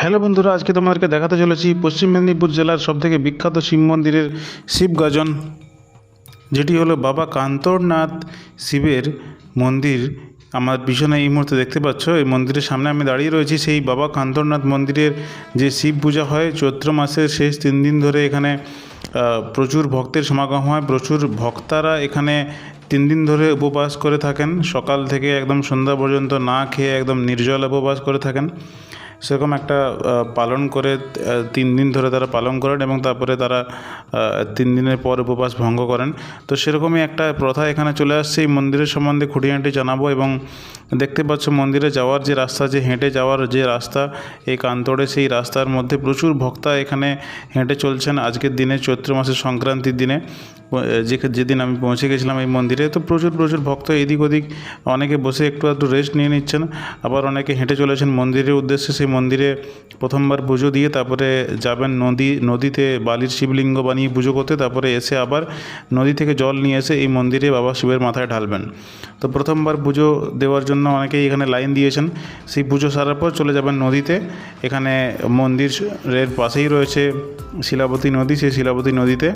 Hello বন্ধুরা, আজকে তোমাদেরকে দেখাতে চলেছি পশ্চিম মেদিনীপুর জেলার সবথেকে বিখ্যাত শিব মন্দিরের শিব গাজন, যেটি হলো বাবা কান্তরনাথ শিবের মন্দির। আমার পিছনে এই মুহূর্তে দেখতে পাচ্ছ, এই মন্দিরের সামনে আমি দাঁড়িয়ে রয়েছি। সেই বাবা কান্তরনাথ মন্দিরের যে শিব পূজা হয়, চৈত্র মাসের শেষ তিন দিন ধরে এখানে প্রচুর ভক্তের সমাগম হয়। প্রচুর ভক্তারা এখানে তিন দিন ধরে উপবাস করে থাকেন। সকাল থেকে একদম সন্ধ্যা পর্যন্ত না খেয়ে একদম নির্জল উপবাস করে থাকেন। সেরকম একটা পালন করে তিন দিন ধরে তারা পালন করেন এবং তারপরে তারা তিন দিনের পর উপবাস ভঙ্গ করেন। তো সেরকমই একটা প্রথা এখানে চলে আসছে। এই মন্দিরের সম্বন্ধে খুঁটিনাটি জানাব এবং দেখতে পাচ্ছ মন্দিরে যাওয়ার যে রাস্তা, যে হেঁটে যাওয়ার যে রাস্তা, এই কান্তরে সেই রাস্তার মধ্যে প্রচুর ভক্তা এখানে হেঁটে চলছেন আজকের দিনে, চৈত্র মাসের সংক্রান্তির দিনে। যেদিন আমি পৌঁছে গেছিলাম এই মন্দিরে, তো প্রচুর প্রচুর ভক্ত এদিক ওদিক। অনেকে বসে একটু একটু রেস্ট নিয়ে নিচ্ছেন, আবার অনেকে হেঁটে চলেছেন মন্দিরের উদ্দেশ্যে সেই মন্দিরে প্রথমবার পুজো দিয়ে তারপরে যাবেন নদী, নদীতে বালির শিবলিঙ্গ বানিয়ে পুজো করতে, তারপরে এসে আবার নদী থেকে জল নিয়ে এসে এই মন্দিরে বাবা শিবের মাথায় ঢালবেন। তো প্রথমবার পুজো দেওয়ার জন্য অনেকেই এখানে লাইন দিয়েছেন। সেই পুজো সারার পর চলে যাবেন নদীতে। এখানে মন্দিরের পাশেই রয়েছে শিলাবতী নদী। সেই শিলাবতী নদীতে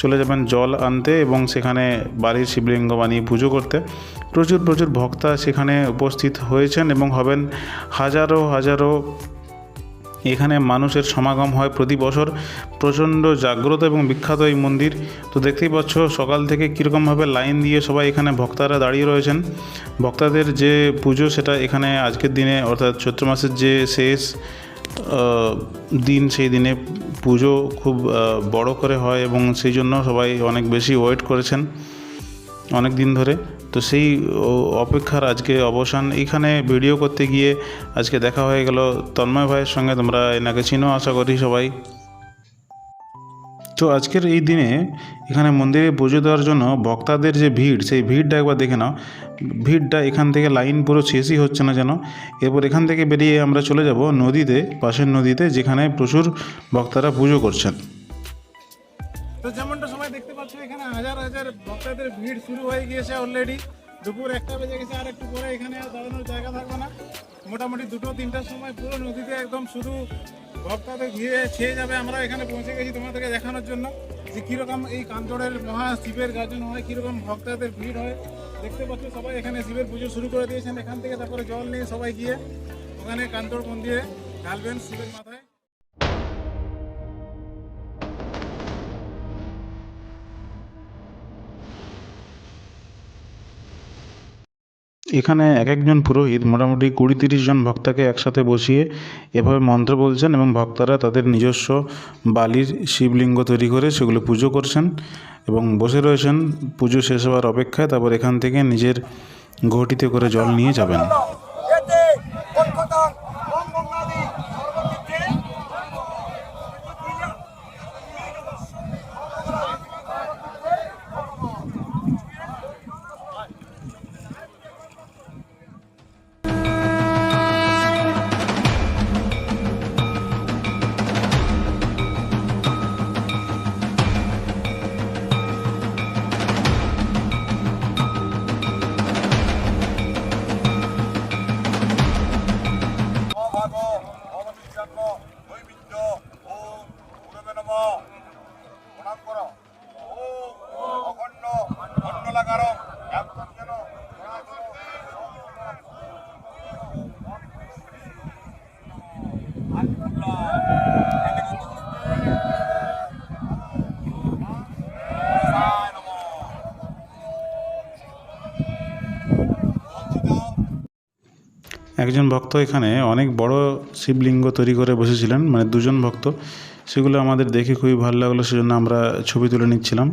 চলে যাবেন জল আনতে এবং সেখানে বাড়ির শিবলিঙ্গ বানিয়ে পুজো করতে। প্রচুর প্রচুর ভক্তা সেখানে উপস্থিত হয়েছেন এবং হবেন হাজারো হাজারো এখানে মানুষের সমাগম হয় প্রতি বছর। প্রচণ্ড জাগ্রত এবং বিখ্যাত এই মন্দির। তো দেখতেই পাচ্ছ, সকাল থেকে কীরকমভাবে লাইন দিয়ে সবাই এখানে ভক্তারা দাঁড়িয়ে রয়েছেন। ভক্তাদের যে পুজো সেটা এখানে আজকের দিনে, অর্থাৎ চৈত্র মাসের যে শেষ দিন সেই দিনে পুজো খুব বড় করে হয় এবং সেই জন্য সবাই অনেক বেশি ওয়েট করেছেন অনেক দিন ধরে। তো সেই অপেক্ষার আজকে অবসান। এখানে ভিডিও করতে গিয়ে আজকে দেখা হয়ে গেল তন্ময় ভাইয়ের সঙ্গে। তোমরা এনাকে চিনো আশা করি সবাই। তো আজকের এই দিনে এখানে মন্দিরে পুজো দেওয়ার জন্য ভক্তাদের যে ভিড়, সেই ভিড়টা একবার দেখে নাও। ভিড়টা এখান থেকে লাইন পুরো শেষই হচ্ছে না যেন। এরপর এখান থেকে বেরিয়ে আমরা চলে যাব নদীতে, পাশের নদীতে, যেখানে প্রচুর ভক্তারা পুজো করছেন। তো যেমনটা সময় দেখতে পাচ্ছ, এখানে হাজার হাজার ভক্তদের ভিড় শুরু হয়ে গিয়েছে অলরেডি দুপুর একটা বেজে গেছে, আর একটু পরে এখানে আর দাঁড়ানোর জায়গা থাকবে না। মোটামুটি দুটো তিনটার সময় পুরো নদীতে একদম শুধু ভক্তদের ভিড়ে ছেয়ে যাবে। আমরা এখানে পৌঁছে গেছি তোমাদেরকে দেখানোর জন্য যে কীরকম এই কান্তরের মহা শিবের গাজন হয়, কীরকম ভক্তদের ভিড় হয়। দেখতে পাচ্ছ, সবাই এখানে শিবের পুজো শুরু করে দিয়েছেন। এখান থেকে তারপরে জল নিয়ে সবাই গিয়ে ওখানে কান্তর মন্দিরে ঢালবেন শিবের মাথায়। এখানে এক একজন পুরোহিত, মোটামুটি কুড়ি তিরিশ জন ভক্তকে একসাথে বসিয়ে এভাবে মন্ত্র বলছেন এবং ভক্তরা তাদের নিজস্ব বালির শিবলিঙ্গ তৈরি করে সেগুলো পুজো করছেন। এবং বসে রয়েছেন, পুজো শেষ হওয়ার অপেক্ষায়, তারপর এখান থেকে নিজের ঘটিতে করে জল নিয়ে যাবেন। নম প্রণাম কর অখণ্ড একজন ভক্ত এখানে অনেক বড় শিবলিঙ্গ তৈরি করে বসেছিলেন মানে দুজন ভক্ত। সেগুলো আমাদের দেখে খুবই ভালো লাগল, সেজন্য আমরা ছবি তুলে নিচ্ছিলাম।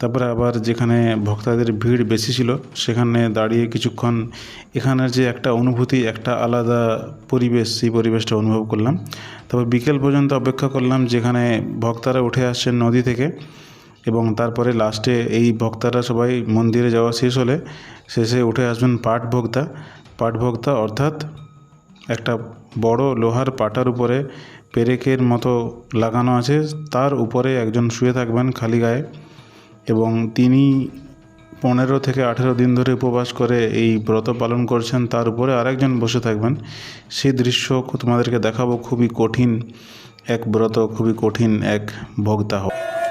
তারপরে আবার যেখানে ভক্তাদের ভিড় বেশি ছিল, সেখানে দাঁড়িয়ে কিছুক্ষণ এখানের যে একটা অনুভূতি, একটা আলাদা পরিবেশ, সেই পরিবেশটা অনুভব করলাম। তারপর বিকেল পর্যন্ত অপেক্ষা করলাম যেখানে ভক্তারা উঠে আসছেন নদী থেকে এবং তারপরে লাস্টে এই ভক্তারা সবাই মন্দিরে যাওয়া শেষ হলে শেষে উঠে আসবেন পাট ভোক্তা পাট ভোক্তা অর্থাৎ একটা বড় লোহার পাটার উপরে পেরেকের মতো লাগানো আছে। তার উপরে একজন শুয়ে থাকবেন খালি গায়ে এবং তিনি পনেরো থেকে আঠেরো দিন ধরে উপবাস করে এই ব্রত পালন করছেন। তার উপরে আরেকজন বসে থাকবেন। সেই দৃশ্য তোমাদেরকে দেখাবো। খুবই কঠিন এক ব্রত, খুবই কঠিন এক ভোক্তা বাবা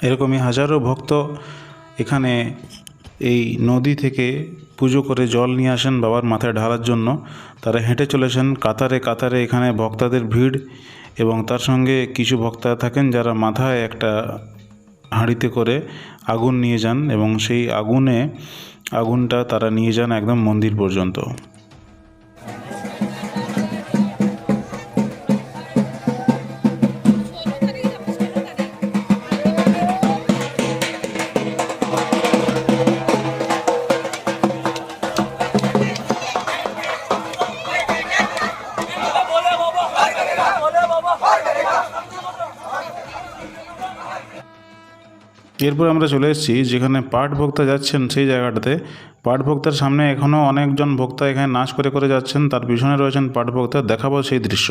এরকমই হাজারো ভক্ত এখানে এই নদী থেকে পুজো করে জল নিয়ে আসেন বাবার মাথায় ঢালার জন্য। তারা হেঁটে চলেছেন কাতারে কাতারে এখানে ভক্তাদের ভিড় এবং তার সঙ্গে কিছু ভক্তা থাকেন যারা মাথায় একটা হাঁড়িতে করে আগুন নিয়ে যান এবং সেই আগুনে, আগুনটা তারা নিয়ে যান একদম মন্দির পর্যন্ত। এরপর আমরা চলে এসেছি, যেখানে পাট ভক্তা যাচ্ছেন সেই জায়গাটাতে। পাট ভক্তার সামনে এখনও অনেকজন ভক্তা এখানে নাচ করে করে যাচ্ছেন, তার পিছনে রয়েছেন পাট ভক্তা দেখাবো সেই দৃশ্য।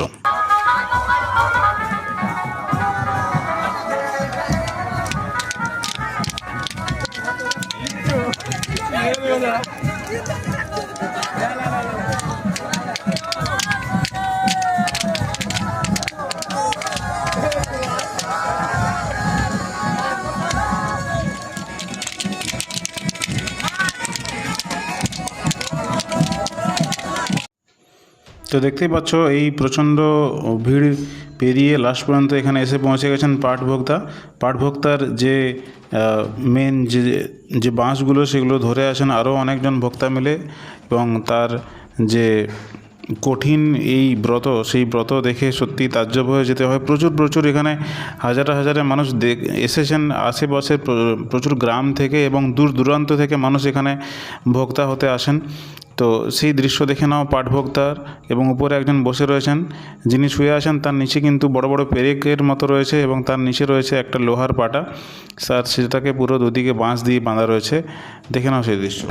তো দেখতেই পাচ্ছ, এই প্রচণ্ড ভিড় পেরিয়ে লাস্ট পর্যন্ত এখানে এসে পৌঁছে গেছেন পাট ভোক্তা পাট ভোক্তার যে মেন যে যে বাঁশগুলো সেগুলো ধরে আসেন আরও অনেকজন ভোক্তা মিলে এবং তার যে কঠিন এই ব্রত, সেই ব্রত দেখে সত্যি তাজ্জব হয়ে যেতে হয়। প্রচুর প্রচুর এখানে হাজারে হাজারে মানুষ এসেছেন আশেপাশের প্রচুর গ্রাম থেকে এবং দূর দূরান্ত থেকে মানুষ এখানে ভোক্তা হতে আসেন। তো সেই দৃশ্য দেখে নাও পাঠভোক্তার এবং উপরে একজন বসে রয়েছেন। যিনি শুয়ে আছেন তার নিচে কিন্তু বড় বড় পেরেকের মতো রয়েছে এবং তার নিচে রয়েছে একটা লোহার পাটা। স্যার সেটাকে পুরো দুদিকে বাঁশ দিয়ে বাঁধা রয়েছে। দেখে নাও সেই দৃশ্য।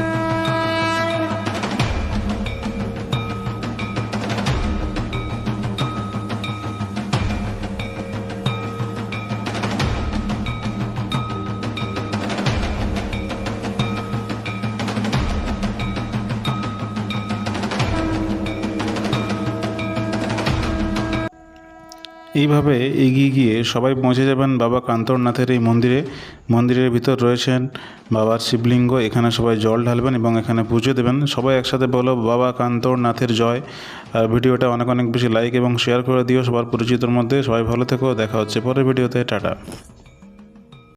এইভাবে এগিয়ে গিয়ে সবাই পৌঁছে যাবেন বাবা কান্তরনাথের এই মন্দিরে। মন্দিরের ভিতর রয়েছেন বাবার শিবলিঙ্গ, এখানে সবাই জল ঢালবেন এবং এখানে পুজো দেবেন। সবাই একসাথে বলো, বাবা কান্তরনাথের জয়। আর ভিডিওটা অনেক অনেক বেশি লাইক এবং শেয়ার করে দিও। সবার পরিচিতর মধ্যে সবাই ভালো থেকো। দেখা হচ্ছে পরের ভিডিওতে। টাটা।